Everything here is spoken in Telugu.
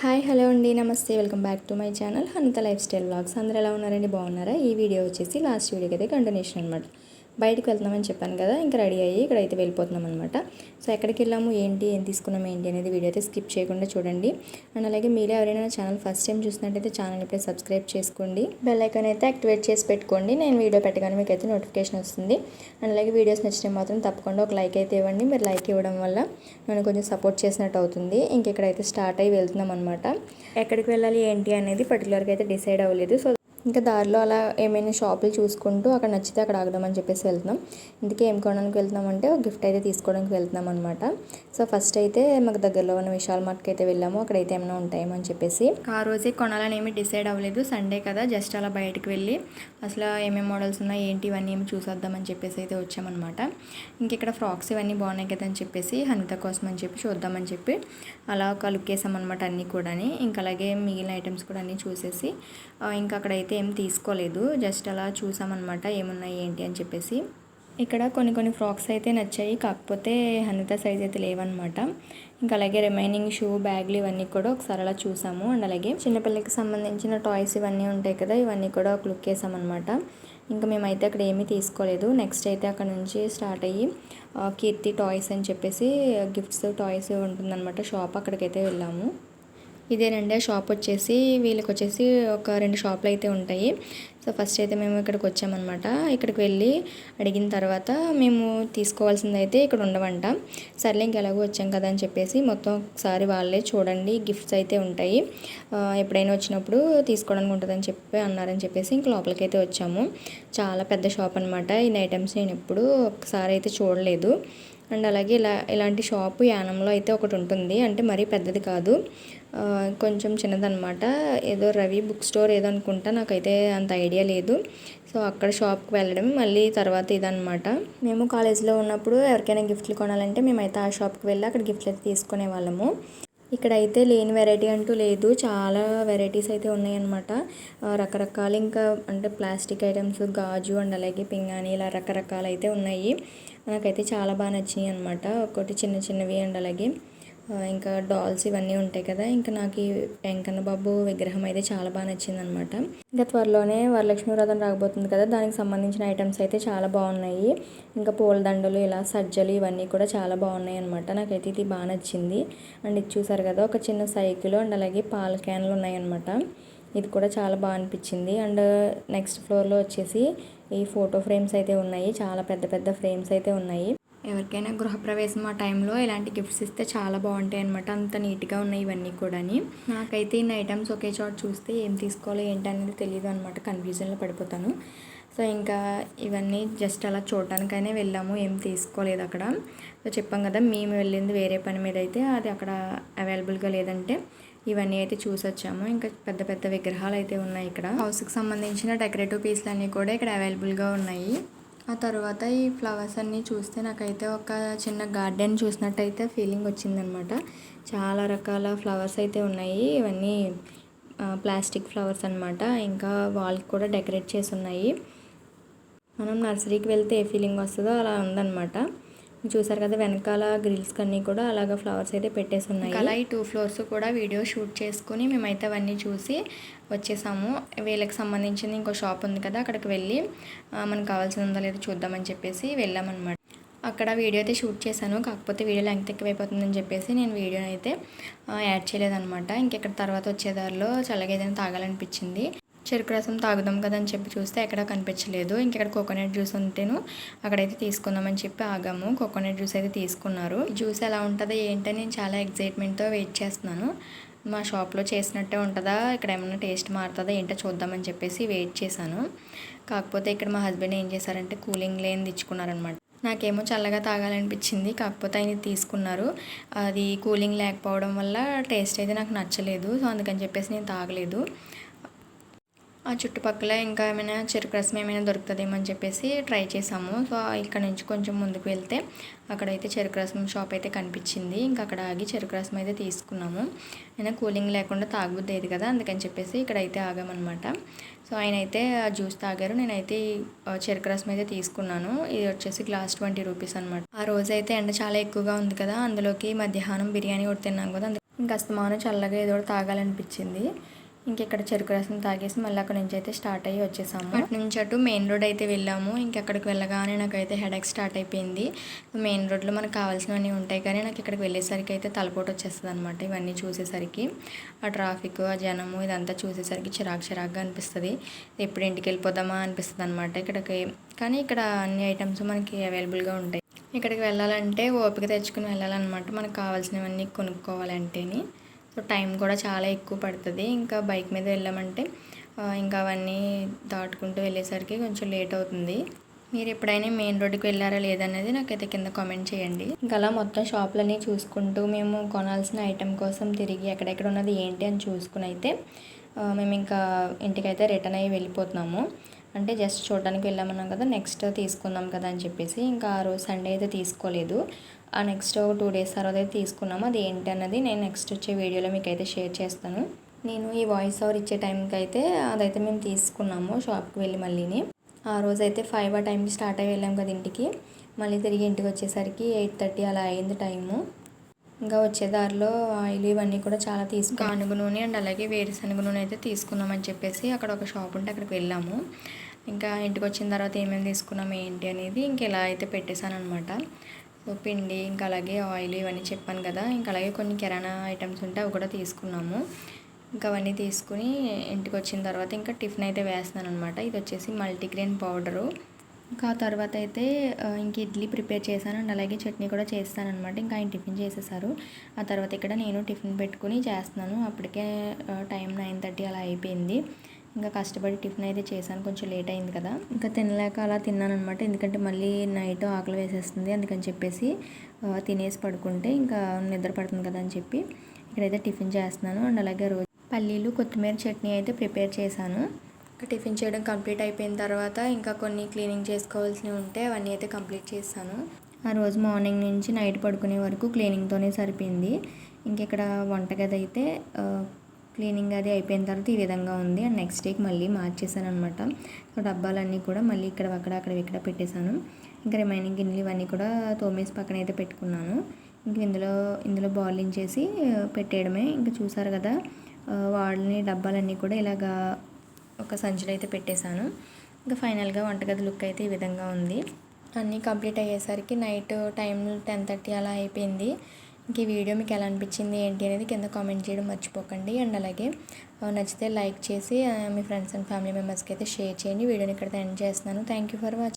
హాయ్ హలో అండి. నమస్తే. Welcome back to my channel Hanutha lifestyle blogs అందరూ ఎలా ఉన్నారండి? బాగున్నారా? ఈ వీడియో వచ్చేసి లాస్ట్ వీడియోకి అయితే కంటిన్యూషన్ అనమాట బయటకు వెళ్తున్నామని చెప్పాను కదా ఇంకా రెడీ అయ్యి ఇక్కడైతే వెళ్ళిపోతున్నాం అనమాట సో ఎక్కడికి వెళ్ళాము ఏంటి ఏం తీసుకున్నాం ఏంటి అనేది వీడియో అయితే స్కిప్ చేయకుండా చూడండి. అండ్ అలాగే మీరే ఎవరైనా ఛానల్ ఫస్ట్ టైం చూసినట్టయితే ఛానల్ ఇప్పుడే సబ్స్క్రైబ్ చేసుకోండి. బెల్ ఐకాన్ అయితే యాక్టివేట్ చేసి పెట్టుకోండి నేను వీడియో పెట్టగానే మీకు అయితే నోటిఫికేషన్ వస్తుంది. అండ్ అలాగే వీడియోస్ నచ్చితే మాత్రం తప్పకుండా ఒక లైక్ అయితే ఇవ్వండి మీరు లైక్ ఇవ్వడం వల్ల నన్ను కొంచెం సపోర్ట్ చేసినట్టు అవుతుంది. ఇంకెక్కడైతే స్టార్ట్ అయ్యి వెళ్తున్నాం అనమాట ఎక్కడికి వెళ్ళాలి ఏంటి అనేది పర్టికులర్గా అయితే డిసైడ్ అవ్వలేదు. సో ఇంకా దారిలో అలా ఏమైనా షాపులు చూసుకుంటూ అక్కడ నచ్చితే అక్కడ ఆగుదామని చెప్పేసి వెళ్తున్నాం. ఇందుకే ఏం కొనడానికి వెళ్తున్నామంటే ఒక గిఫ్ట్ అయితే తీసుకోవడానికి వెళ్తున్నాం అనమాట సో ఫస్ట్ అయితే మాకు దగ్గరలో ఉన్న విశాల్ మార్ట్కి అయితే వెళ్ళాము. అక్కడైతే ఏమైనా ఉంటాయేమో అని చెప్పేసి. ఆ రోజే కొనాలని ఏమి డిసైడ్ అవ్వలేదు. సండే కదా జస్ట్ అలా బయటకు వెళ్ళి అసలు ఏమేమి మోడల్స్ ఉన్నాయి ఏంటి ఇవన్నీ ఏమి చూసేద్దామని చెప్పేసి అయితే వచ్చామన్నమాట ఇంక ఇక్కడ ఫ్రాక్స్ ఇవన్నీ బాగున్నాయి కదా అని చెప్పేసి హనిత కోసం అని చెప్పి చూద్దామని చెప్పి అలా ఒక లుక్ వేసామన్నమాట అన్నీ కూడా ఇంకా అలాగే మిగిలిన ఐటమ్స్ కూడా అన్నీ చూసేసి ఇంకా అక్కడైతే ఏం తీసుకోలేదు. జస్ట్ అలా చూసామన్నమాట ఏమున్నాయి ఏంటి అని చెప్పేసి. ఇక్కడ కొన్ని కొన్ని ఫ్రాక్స్ అయితే నచ్చాయి. కాకపోతే హనిత సైజ్ అయితే లేవన్నమాట. ఇంకా అలాగే రిమైనింగ్ షూ బ్యాగ్లు ఇవన్నీ కూడా ఒకసారి అలా చూసాము. అండ్ అలాగే చిన్నపిల్లలకి సంబంధించిన టాయ్స్ ఇవన్నీ ఉంటాయి కదా ఇవన్నీ కూడా ఒక లుక్ వేసామన్నమాట. ఇంకా మేమైతే అక్కడ ఏమీ తీసుకోలేదు. నెక్స్ట్ అయితే అక్కడ నుంచి స్టార్ట్ అయ్యి కీర్తి టాయ్స్ అని చెప్పేసి గిఫ్ట్స్ టాయ్స్ ఉంటుందన్నమాట షాప్. అక్కడికైతే వెళ్ళాము. ఇదేనండి ఆ షాప్ వచ్చేసి వీళ్ళకి వచ్చేసి ఒక రెండు షాపులు అయితే ఉంటాయి. సో ఫస్ట్ అయితే మేము ఇక్కడికి వచ్చామన్నమాట. ఇక్కడికి వెళ్ళి అడిగిన తర్వాత మేము తీసుకోవాల్సింది అయితే ఇక్కడ ఉండవంట. సర్లే ఇంకెలాగో వచ్చాం కదా అని చెప్పేసి మొత్తం ఒకసారి వాళ్ళే చూడండి గిఫ్ట్స్ అయితే ఉంటాయి. ఎప్పుడైనా వచ్చినప్పుడు తీసుకోవడానికి ఉంటుందని చెప్పి అన్నారని చెప్పేసి ఇంక లోపలికి అయితే వచ్చాము. చాలా పెద్ద షాప్ అనమాట ఈ ఐటమ్స్ నేను ఎప్పుడు ఒకసారి అయితే చూడలేదు. అండ్ అలాగే ఇలా ఇలాంటి షాపు యానంలో అయితే ఒకటి ఉంటుంది. అంటే మరీ పెద్దది కాదు. కొంచెం చిన్నదనమాట ఏదో రవి బుక్ స్టోర్ ఏదో అనుకుంటా. నాకైతే అంత ఐడియా లేదు. సో అక్కడ షాప్కి వెళ్ళడం మళ్ళీ తర్వాత ఇదనమాట మేము కాలేజీలో ఉన్నప్పుడు ఎవరికైనా గిఫ్ట్లు కొనాలంటే మేమైతే ఆ షాప్కి వెళ్ళి అక్కడ గిఫ్ట్లు అయితే తీసుకునే వాళ్ళము. ఇక్కడ అయితే లేని వెరైటీ అంటూ లేదు. చాలా వెరైటీస్ అయితే ఉన్నాయన్నమాట. రకరకాల ఇంకా అంటే ప్లాస్టిక్ ఐటమ్స్ గాజు అండ్ అలాగే పింగాణి ఇలా రకరకాలు అయితే ఉన్నాయి. నాకైతే చాలా బాగా నచ్చినాయి అనమాట ఒకటి చిన్న చిన్నవి అండ్ అలాగే ఇంకా డాల్స్ ఇవన్నీ ఉంటాయి కదా ఇంకా నాకు ఈ వెంకన్న బాబు విగ్రహం అయితే చాలా బాగా నచ్చింది అనమాట ఇంకా త్వరలోనే వరలక్ష్మి వ్రతం రాకపోతుంది కదా దానికి సంబంధించిన ఐటమ్స్ అయితే చాలా బాగున్నాయి. ఇంకా పూలదండలు ఇలా సజ్జలు ఇవన్నీ కూడా చాలా బాగున్నాయి అనమాట నాకైతే ఇది బాగా నచ్చింది. అండ్ ఇది చూసారు కదా ఒక చిన్న సైకిల్ అండ్ అలాగే పాల క్యాన్లు ఉన్నాయన్నమాట ఇది కూడా చాలా బాగా అనిపించింది. అండ్ నెక్స్ట్ ఫ్లోర్లో వచ్చేసి ఈ ఫోటో ఫ్రేమ్స్ అయితే ఉన్నాయి చాలా పెద్ద పెద్ద ఫ్రేమ్స్ అయితే ఉన్నాయి. ఎవరికైనా గృహప్రవేశం ఆ టైంలో ఇలాంటి గిఫ్ట్స్ ఇస్తే చాలా బాగుంటాయి అనమాట అంత నీట్గా ఉన్నాయి ఇవన్నీ కూడాని. నాకైతే ఇన్ని ఐటమ్స్ ఒకే చోట చూస్తే ఏం తీసుకోవాలో ఏంటి అనేది తెలియదు అనమాట కన్ఫ్యూజన్లో పడిపోతాను. సో ఇంకా ఇవన్నీ జస్ట్ అలా చూడటానికైనా వెళ్ళాము. ఏం తీసుకోలేదు అక్కడ. సో చెప్పాం కదా మేము వెళ్ళింది వేరే పని మీద అయితే అది అక్కడ అవైలబుల్గా లేదంటే ఇవన్నీ అయితే చూసి వచ్చాము ఇంకా పెద్ద పెద్ద విగ్రహాలు అయితే ఉన్నాయి ఇక్కడ. హౌస్కి సంబంధించిన డెకరేటివ్ పీస్లు అన్నీ కూడా ఇక్కడ అవైలబుల్గా ఉన్నాయి. ఆ తర్వాత ఈ ఫ్లవర్స్ అన్నీ చూస్తే నాకైతే ఒక చిన్న గార్డెన్ చూసినట్టయితే ఫీలింగ్ వచ్చిందనమాట. చాలా రకాల ఫ్లవర్స్ అయితే ఉన్నాయి. ఇవన్నీ ప్లాస్టిక్ ఫ్లవర్స్ అన్నమాట. ఇంకా వాల్కి కూడా డెకరేట్ చేసి ఉన్నాయి. మనం నర్సరీకి వెళ్తే ఏ ఫీలింగ్ వస్తుందో అలా ఉందన్నమాట. చూసారు కదా వెనకాల గ్రిల్స్ కన్నీ కూడా అలాగ ఫ్లవర్స్ అయితే పెట్టేసి ఉన్నాయి అలా ఈ టూ ఫ్లోర్స్ కూడా వీడియో షూట్ చేసుకుని మేమైతే అవన్నీ చూసి వచ్చేసాము. వీళ్ళకి సంబంధించిన ఇంకో షాప్ ఉంది కదా అక్కడికి వెళ్ళి మనకు కావాల్సింది ఉందో లేదో చూద్దామని చెప్పేసి వెళ్ళామన్నమాట. అక్కడ వీడియో అయితే షూట్ చేశాను. కాకపోతే వీడియో లెంగ్త్ ఎక్కువైపోతుందని చెప్పేసి నేను వీడియో అయితే యాడ్ చేయలేదన్నమాట. ఇంకెక్కడ తర్వాత వచ్చేదారిలో చల్లగా ఏదైనా తాగాలనిపించింది. చెరుకు రసం తాగుదాం కదా అని చెప్పి చూస్తే ఎక్కడ కనిపించలేదు. ఇంకెక్కడ కోకోనట్ జ్యూస్ ఉంటేను అక్కడైతే తీసుకుందామని చెప్పి ఆగాము. కోకోనట్ జ్యూస్ అయితే తీసుకున్నారు. జ్యూస్ ఎలా ఉంటుందో ఏంటని నేను చాలా ఎగ్జైట్మెంట్తో వెయిట్ చేస్తున్నాను. మా షాప్లో చేసినట్టే ఉంటుందా? ఇక్కడ ఏమైనా టేస్ట్ మారుతుందా ఏంటో చూద్దామని చెప్పేసి వెయిట్ చేశాను. కాకపోతే ఇక్కడ మా హస్బెండ్ ఏం చేశారంటే కూలింగ్ లేని తెచ్చుకున్నారనమాట. నాకేమో చల్లగా తాగాలనిపించింది. కాకపోతే ఆయన తీసుకున్నారు. అది కూలింగ్ లేకపోవడం వల్ల టేస్ట్ అయితే నాకు నచ్చలేదు. సో అందుకని చెప్పేసి నేను తాగలేదు. ఆ చుట్టుపక్కల ఇంకా ఏమైనా చెరుకు రసం ఏమైనా దొరుకుతుందేమో అని చెప్పేసి ట్రై చేసాము. సో ఇక్కడ నుంచి కొంచెం ముందుకు వెళ్తే అక్కడైతే చెరుకు రసం షాప్ అయితే కనిపించింది. ఇంకా అక్కడ ఆగి చెరుకు రసం అయితే తీసుకున్నాము. అయినా కూలింగ్ లేకుండా తాగబుద్ది కదా అందుకని చెప్పేసి ఇక్కడైతే ఆగామన్నమాట. సో ఆయన అయితే ఆ జ్యూస్ తాగారు. నేనైతే చెరుకు రసం అయితే తీసుకున్నాను. ఇది వచ్చేసి గ్లాస్ ట్వంటీ రూపీస్ అనమాట ఆ రోజు అయితే ఎండ చాలా ఎక్కువగా ఉంది కదా అందులోకి మధ్యాహ్నం బిర్యానీ కూడా తిన్నాం కదా ఇంకా అస్తమానం చల్లగా ఏదో ఒకటి తాగాలనిపించింది. ఇంకెక్కడ చెరుకు రసం తాగేసి మళ్ళీ అక్కడ నుంచి అయితే స్టార్ట్ అయ్యి వచ్చేసాము. అటు నుంచి అటు మెయిన్ రోడ్ అయితే వెళ్ళాము. ఇంకెక్కడికి వెళ్ళగానే నాకైతే హెడేక్ స్టార్ట్ అయిపోయింది. మెయిన్ రోడ్లో మనకు కావాల్సినవన్నీ ఉంటాయి కానీ నాకు ఇక్కడికి వెళ్ళేసరికి అయితే తలపోటు వచ్చేస్తుంది అనమాట ఇవన్నీ చూసేసరికి. ఆ ట్రాఫిక్ ఆ జనము ఇదంతా చూసేసరికి చిరాకు చిరాకుగా అనిపిస్తుంది. ఎప్పుడు ఇంటికి వెళ్ళిపోదామా అనిపిస్తుంది అనమాట ఇక్కడికి. కానీ ఇక్కడ అన్ని ఐటమ్స్ మనకి అవైలబుల్గా ఉంటాయి. ఇక్కడికి వెళ్ళాలంటే ఓపిక తెచ్చుకుని వెళ్ళాలన్నమాట. మనకు కావాల్సినవన్నీ కొనుక్కోవాలంటేని సో టైం కూడా చాలా ఎక్కువ పడుతుంది. ఇంకా బైక్ మీద వెళ్ళామంటే ఇంకా అవన్నీ దాటుకుంటూ వెళ్ళేసరికి కొంచెం లేట్ అవుతుంది. మీరు ఎప్పుడైనా మెయిన్ రోడ్డుకి వెళ్ళారా లేదనేది నాకైతే కింద కామెంట్ చేయండి. ఇంకా అలా మొత్తం షాపులన్నీ చూసుకుంటూ మేము కొనాల్సిన ఐటెం కోసం తిరిగి ఎక్కడెక్కడ ఉన్నది ఏంటి అని చూసుకుని అయితే మేము ఇంకా ఇంటికైతే రిటర్న్ అయ్యి వెళ్ళిపోతున్నాము. అంటే జస్ట్ చూడడానికి వెళ్ళామన్నాం కదా నెక్స్ట్ తీసుకుందాం కదా అని చెప్పేసి ఇంకా ఆ రోజు సండే అయితే తీసుకోలేదు. నెక్స్ట్ టూ డేస్ తర్వాత అయితే తీసుకున్నాము. అది ఏంటి అన్నది నేను నెక్స్ట్ వచ్చే వీడియోలో మీకు అయితే షేర్ చేస్తాను. నేను ఈ వాయిస్ ఓవర్ ఇచ్చే టైంకి అయితే అదైతే మేము తీసుకున్నాము షాప్కి వెళ్ళి మళ్ళీని. ఆ రోజు అయితే ఫైవ్ ఆ టైంకి స్టార్ట్ అయ్యి వెళ్ళాం కదా ఇంటికి. మళ్ళీ తిరిగి ఇంటికి వచ్చేసరికి ఎయిట్ థర్టీ అలా అయింది టైము ఇంకా వచ్చే దారిలో ఆయిల్ ఇవన్నీ కూడా చాలా తీసుకు గానుగ నూనె అండ్ అలాగే వేరుశనగ నూనె అయితే తీసుకున్నామని చెప్పేసి అక్కడ ఒక షాప్ ఉంటే అక్కడికి వెళ్ళాము. ఇంకా ఇంటికి వచ్చిన తర్వాత ఏమేమి తీసుకున్నాం ఏంటి అనేది ఇంక ఇలా అయితే పెట్టేశాను అనమాట పిండి ఇంకా అలాగే ఆయిల్ ఇవన్నీ చెప్పాను కదా. ఇంకా అలాగే కొన్ని కిరాణా ఐటమ్స్ ఉంటే అవి కూడా తీసుకున్నాము. ఇంకా అవన్నీ తీసుకుని ఇంటికి వచ్చిన తర్వాత ఇంకా టిఫిన్ అయితే వేస్తున్నాను అనమాట ఇది వచ్చేసి మల్టీగ్రెయిన్ పౌడరు. ఇంకా ఆ తర్వాత అయితే ఇంక ఇడ్లీ ప్రిపేర్ చేశాను అండ్ అలాగే చట్నీ కూడా చేస్తాను అనమాట ఇంకా ఆయన టిఫిన్ చేసేసారు. ఆ తర్వాత ఇక్కడ నేను టిఫిన్ పెట్టుకుని చేస్తున్నాను. అప్పటికే టైం నైన్ థర్టీ అలా అయిపోయింది. ఇంకా కష్టపడి టిఫిన్ అయితే చేశాను. కొంచెం లేట్ అయింది కదా. ఇంకా తినలేక అలా తిన్నాను అనమాట ఎందుకంటే మళ్ళీ నైట్ ఆకలి వేసేస్తుంది అందుకని చెప్పేసి తినేసి పడుకుంటే ఇంకా నిద్ర పడుతుంది కదా అని చెప్పి ఇక్కడైతే టిఫిన్ చేస్తున్నాను. అండ్ అలాగే రోజు పల్లీలు కొత్తిమీర చట్నీ అయితే ప్రిపేర్ చేశాను. ఇంకా టిఫిన్ చేయడం కంప్లీట్ అయిపోయిన తర్వాత ఇంకా కొన్ని క్లీనింగ్ చేసుకోవాల్సినవి ఉంటే అవన్నీ అయితే కంప్లీట్ చేస్తాను. ఆ రోజు మార్నింగ్ నుంచి నైట్ పడుకునే వరకు క్లీనింగ్తోనే సరిపోయింది. ఇంక ఇక్కడ వంటగది అయితే క్లీనింగ్ అది అయిపోయిన తర్వాత ఈ విధంగా ఉంది. అండ్ నెక్స్ట్ డేకి మళ్ళీ మార్చేసాను అనమాట సో డబ్బాలన్నీ కూడా మళ్ళీ ఇక్కడ అక్కడ అక్కడ ఇక్కడ పెట్టేశాను. ఇంకా రిమైనింగ్ గిన్నెలు ఇవన్నీ కూడా తోమేసి పక్కన అయితే పెట్టుకున్నాను. ఇంక ఇందులో ఇందులో బాయిలింగ్ చేసి పెట్టేయడమే. ఇంకా చూసారు కదా ఆ, వాడిని డబ్బాలన్నీ కూడా ఇలాగా ఒక సంచిలో అయితే పెట్టేశాను. ఇంకా ఫైనల్గా వంటగది లుక్ అయితే ఈ విధంగా ఉంది. అన్నీ కంప్లీట్ అయ్యేసరికి నైట్ టైం టెన్ థర్టీ అలా అయిపోయింది. ఈ వీడియో మీకు ఎలా అనిపించింది ఏంటి అనేది కింద కామెంట్ చేయడం మర్చిపోకండి. అండ్ అలాగే నచ్చితే లైక్ చేసి మీ ఫ్రెండ్స్ అండ్ ఫ్యామిలీ మెంబర్స్కి అయితే షేర్ చేయండి. వీడియోని ఇక్కడ ఎండ్ చేస్తున్నాను. Thank you for watching